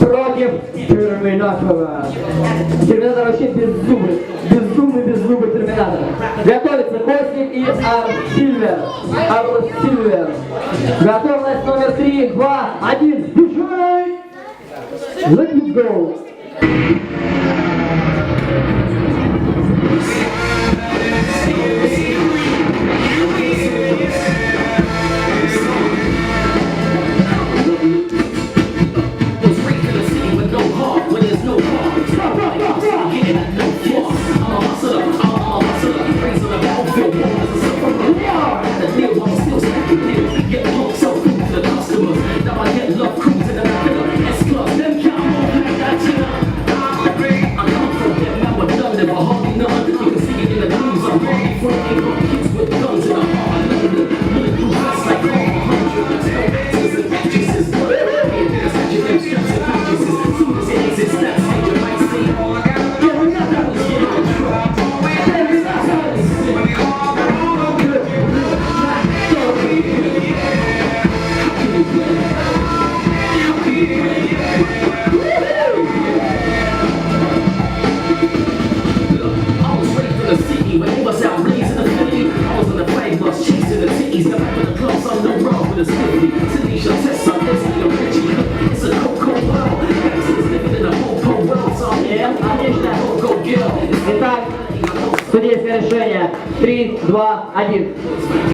против Терминатора. Терминатор вообще без зубы. беззубый, беззубый, беззубый Терминатор. Готовится Костик и Арсильвер. Арсильвер. Готовность номер три, два, один. Бежай! Let me go! east, I'm at the clubs on the road with a spiffy. Tanisha Tessa, this little Richie. It's a cocoa ball. Gangsters living in a whole world song. Yeah, I get that whole go girl. Итак, судейское решение. 3, 2, 1.